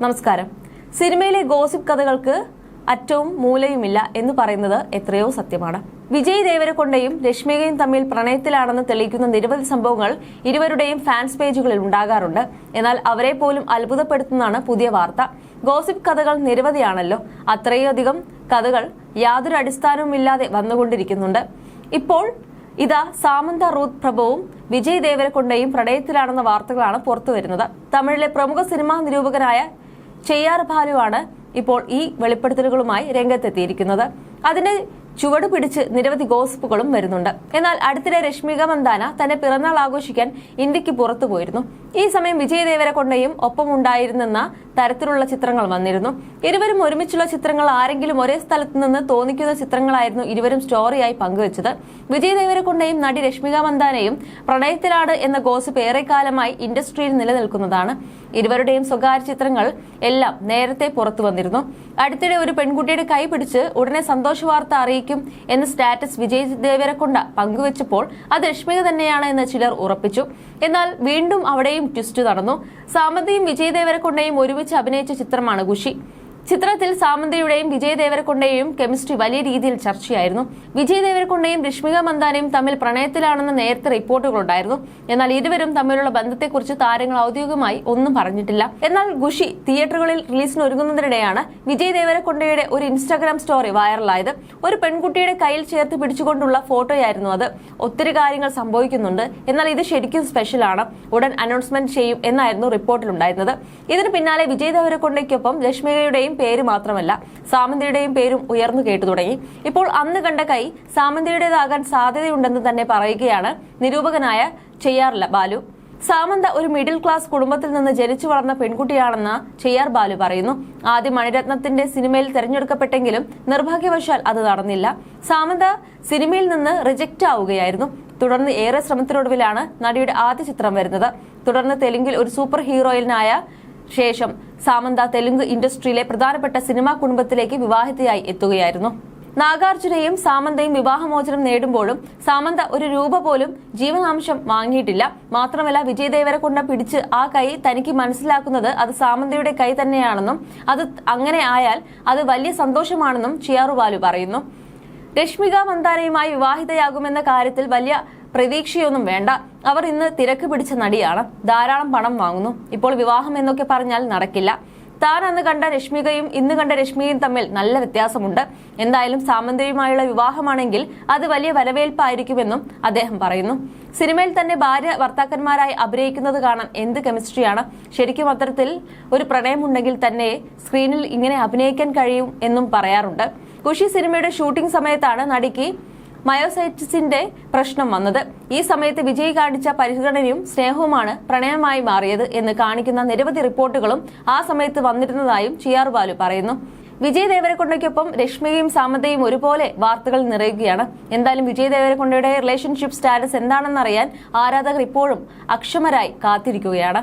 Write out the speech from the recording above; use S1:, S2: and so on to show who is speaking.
S1: നമസ്കാരം. സിനിമയിലെ ഗോസിപ്പ് കഥകൾക്ക് അറ്റവും മൂലയുമില്ല എന്ന് പറയുന്നത് എത്രയോ സത്യമാണ്. വിജയ് ദേവരക്കൊണ്ടയും രശ്മികയും തമ്മിൽ പ്രണയത്തിലാണെന്ന് തെളിയിക്കുന്ന നിരവധി സംഭവങ്ങൾ ഇരുവരുടെയും ഫാൻസ് പേജുകളിൽ ഉണ്ടാകാറുണ്ട്. എന്നാൽ അവരെ പോലും അത്ഭുതപ്പെടുത്തുന്നതാണ് പുതിയ വാർത്ത. ഗോസിപ്പ് കഥകൾ നിരവധിയാണല്ലോ. അത്രയധികം കഥകൾ യാതൊരു അടിസ്ഥാനവുമില്ലാതെ വന്നുകൊണ്ടിരിക്കുന്നുണ്ട്. ഇപ്പോൾ ഇതാ സാമന്ത റൂത്ത് പ്രഭുവും വിജയ് ദേവരക്കൊണ്ടയും പ്രണയത്തിലാണെന്ന വാർത്തകളാണ് പുറത്തുവരുന്നത്. തമിഴിലെ പ്രമുഖ സിനിമാ നിരൂപകനായ ചെയ്യാർ ഭാലുവാണ് ഇപ്പോൾ ഈ വെളിപ്പെടുത്തലുകളുമായി രംഗത്തെത്തിയിരിക്കുന്നത്. അതിന്റെ ചുവട് പിടിച്ച് നിരവധി ഗോസിപ്പുകളും വരുന്നുണ്ട്. എന്നാൽ അടുത്തിടെ രശ്മിക മന്ദാന തന്റെ പിറന്നാൾ ആഘോഷിക്കാൻ ഇന്ത്യയ്ക്ക് പുറത്തു പോയിരുന്നു. ഈ സമയം വിജയ് ദേവരക്കൊണ്ടയും ഒപ്പമുണ്ടായിരുന്നെന്ന തരത്തിലുള്ള ചിത്രങ്ങൾ വന്നിരുന്നു. ഇരുവരും ഒരുമിച്ചുള്ള ചിത്രങ്ങൾ ആരെങ്കിലും ഒരേ സ്ഥലത്ത് നിന്ന് തോന്നിക്കുന്ന ചിത്രങ്ങളായിരുന്നു ഇരുവരും സ്റ്റോറിയായി പങ്കുവച്ചത്. വിജയ് ദേവരക്കൊണ്ടയും നടി രശ്മിക മന്ദാനയും പ്രണയത്തിലാണ് എന്ന ഗോസിപ്പ് ഏറെക്കാലമായി ഇൻഡസ്ട്രിയിൽ നിലനിൽക്കുന്നതാണ്. ഇരുവരുടെയും സ്വകാര്യ ചിത്രങ്ങൾ എല്ലാം നേരത്തെ പുറത്തു വന്നിരുന്നു. അടുത്തിടെ ഒരു പെൺകുട്ടിയുടെ കൈ പിടിച്ച് ഉടനെ സന്തോഷ വാർത്ത അറിയിക്കും എന്ന സ്റ്റാറ്റസ് വിജയ് ദേവരക്കൊണ്ട പങ്കുവച്ചപ്പോൾ അത് രശ്മിക തന്നെയാണ് എന്ന് ചിലർ ഉറപ്പിച്ചു. എന്നാൽ വീണ്ടും അവിടെയും ട്വിസ്റ്റ് നടന്നു. സാമന്തയും വിജയ് ദേവരക്കൊണ്ടയും ഒരുമിച്ച് അഭിനയിച്ച ചിത്രമാണ് ഖുഷി ചിത്രത്തിൽ സാമന്തയുടെയും വിജയ് ദേവരക്കൊണ്ടയും കെമിസ്ട്രി വലിയ രീതിയിൽ ചർച്ചയായിരുന്നു. വിജയ് ദേവരക്കൊണ്ടയും രശ്മിക മന്ദാനയും തമ്മിൽ പ്രണയത്തിലാണെന്ന് നേരത്തെ റിപ്പോർട്ടുകളുണ്ടായിരുന്നു. എന്നാൽ ഇരുവരും തമ്മിലുള്ള ബന്ധത്തെക്കുറിച്ച് താരങ്ങൾ ഔദ്യോഗികമായി ഒന്നും പറഞ്ഞിട്ടില്ല. എന്നാൽ ഖുഷി തിയേറ്ററുകളിൽ റിലീസിന് ഒരുങ്ങുന്നതിനിടെയാണ് വിജയ് ദേവരക്കൊണ്ടയുടെ ഒരു ഇൻസ്റ്റാഗ്രാം സ്റ്റോറി വൈറലായത്. ഒരു പെൺകുട്ടിയുടെ കയ്യിൽ ചേർത്ത് പിടിച്ചുകൊണ്ടുള്ള ഫോട്ടോയായിരുന്നു അത്. ഒത്തിരി കാര്യങ്ങൾ സംഭവിക്കുന്നുണ്ട്. എന്നാൽ ഇത് ശരിക്കും സ്പെഷ്യലാണ്. ഉടൻ അനൗൺസ്മെന്റ് ചെയ്യും എന്നായിരുന്നു റിപ്പോർട്ടിലുണ്ടായിരുന്നത്. ഇതിന് പിന്നാലെ വിജയ് ദേവരക്കൊണ്ടയ്ക്കൊപ്പം രശ്മികയുടെയും പേര് മാത്രമല്ല സാമന്തയുടെയും പേരും ഉയർന്നു കേട്ടു തുടങ്ങി. ഇപ്പോൾ അന്ന് കണ്ട കൈ സാമന്തയുടേതാകാൻ സാധ്യതയുണ്ടെന്ന് തന്നെ പറയുകയാണ് നിരൂപകനായ ചെയ്യാറില്ല ബാലു. സാമന്ത ഒരു മിഡിൽ ക്ലാസ് കുടുംബത്തിൽ നിന്ന് ജനിച്ചു വളർന്ന പെൺകുട്ടിയാണെന്ന് ചെയ്യാർ ബാലു പറയുന്നു. ആദ്യം മണിരത്നത്തിന്റെ സിനിമയിൽ തെരഞ്ഞെടുക്കപ്പെട്ടെങ്കിലും നിർഭാഗ്യവശാൽ അത് നടന്നില്ല. സാമന്ത സിനിമയിൽ നിന്ന് റിജക്റ്റ് ആവുകയായിരുന്നു. തുടർന്ന് ഏറെ ശ്രമത്തിനൊടുവിലാണ് നടിയുടെ ആദ്യ ചിത്രം വരുന്നത്. തുടർന്ന് തെലുങ്കിൽ ഒരു സൂപ്പർ ഹീറോയിനായ ശേഷം സാമന്ത തെലുങ്ക് ഇൻഡസ്ട്രിയിലെ പ്രധാനപ്പെട്ട സിനിമാ കുടുംബത്തിലേക്ക് വിവാഹിതയായി എത്തുകയായിരുന്നു. നാഗാർജുനയും സാമന്തയും വിവാഹമോചനം നേടുമ്പോഴും സാമന്ത ഒരു രൂപ പോലും ജീവനാംശം വാങ്ങിയിട്ടില്ല. മാത്രമല്ല വിജയദേവരെ ദേവരക്കൊണ്ട പിടിച്ച് ആ കൈ തനിക്ക് മനസ്സിലാക്കുന്നത് അത് സാമന്തയുടെ കൈ തന്നെയാണെന്നും അത് അങ്ങനെ ആയാൽ അത് വലിയ സന്തോഷമാണെന്നും ചിയാറുബാലു പറയുന്നു. രശ്മിക മന്ദാനയുമായി വിവാഹിതയാകുമെന്ന കാര്യത്തിൽ വലിയ പ്രതീക്ഷയൊന്നും വേണ്ട. അവർ ഇന്ന് തിരക്ക് പിടിച്ച നടിയാണ്. ധാരാളം പണം വാങ്ങുന്നു. ഇപ്പോൾ വിവാഹം എന്നൊക്കെ പറഞ്ഞാൽ നടക്കില്ല. താൻ അന്ന് കണ്ട രശ്മികയും ഇന്ന് കണ്ട രശ്മിയും തമ്മിൽ നല്ല വ്യത്യാസമുണ്ട്. എന്തായാലും സാമന്തിയുമായുള്ള വിവാഹമാണെങ്കിൽ അത് വലിയ വരവേൽപ്പായിരിക്കുമെന്നും അദ്ദേഹം പറയുന്നു. സിനിമയിൽ തന്നെ ഭാര്യ ഭർത്താക്കന്മാരായി അഭിനയിക്കുന്നത് കാണാൻ എന്ത് കെമിസ്ട്രിയാണ്? ശരിക്കും അത്തരത്തിൽ ഒരു പ്രണയമുണ്ടെങ്കിൽ തന്നെ സ്ക്രീനിൽ ഇങ്ങനെ അഭിനയിക്കാൻ കഴിയും എന്നും പറയാറുണ്ട്. ഖുഷി സിനിമയുടെ ഷൂട്ടിംഗ് സമയത്താണ് നടിക്ക് മയോസൈറ്റിസിന്റെ പ്രശ്നം വന്നത്. ഈ സമയത്ത് വിജയ് കാണിച്ച പരിഗണനയും സ്നേഹവുമാണ് പ്രണയമായി മാറിയത് എന്ന് കാണിക്കുന്ന നിരവധി റിപ്പോർട്ടുകളും ആ സമയത്ത് വന്നിരുന്നതായും ചിയാർ ബാലു പറയുന്നു. വിജയ് ദേവരക്കൊണ്ടയ്ക്കൊപ്പം രശ്മികയും സാമന്തയും ഒരുപോലെ വാർത്തകൾ നിറയുകയാണ്. എന്തായാലും വിജയ് ദേവരക്കൊണ്ടയുടെ റിലേഷൻഷിപ്പ് സ്റ്റാറ്റസ് എന്താണെന്നറിയാൻ ആരാധകർ ഇപ്പോഴും അക്ഷമരായി കാത്തിരിക്കുകയാണ്.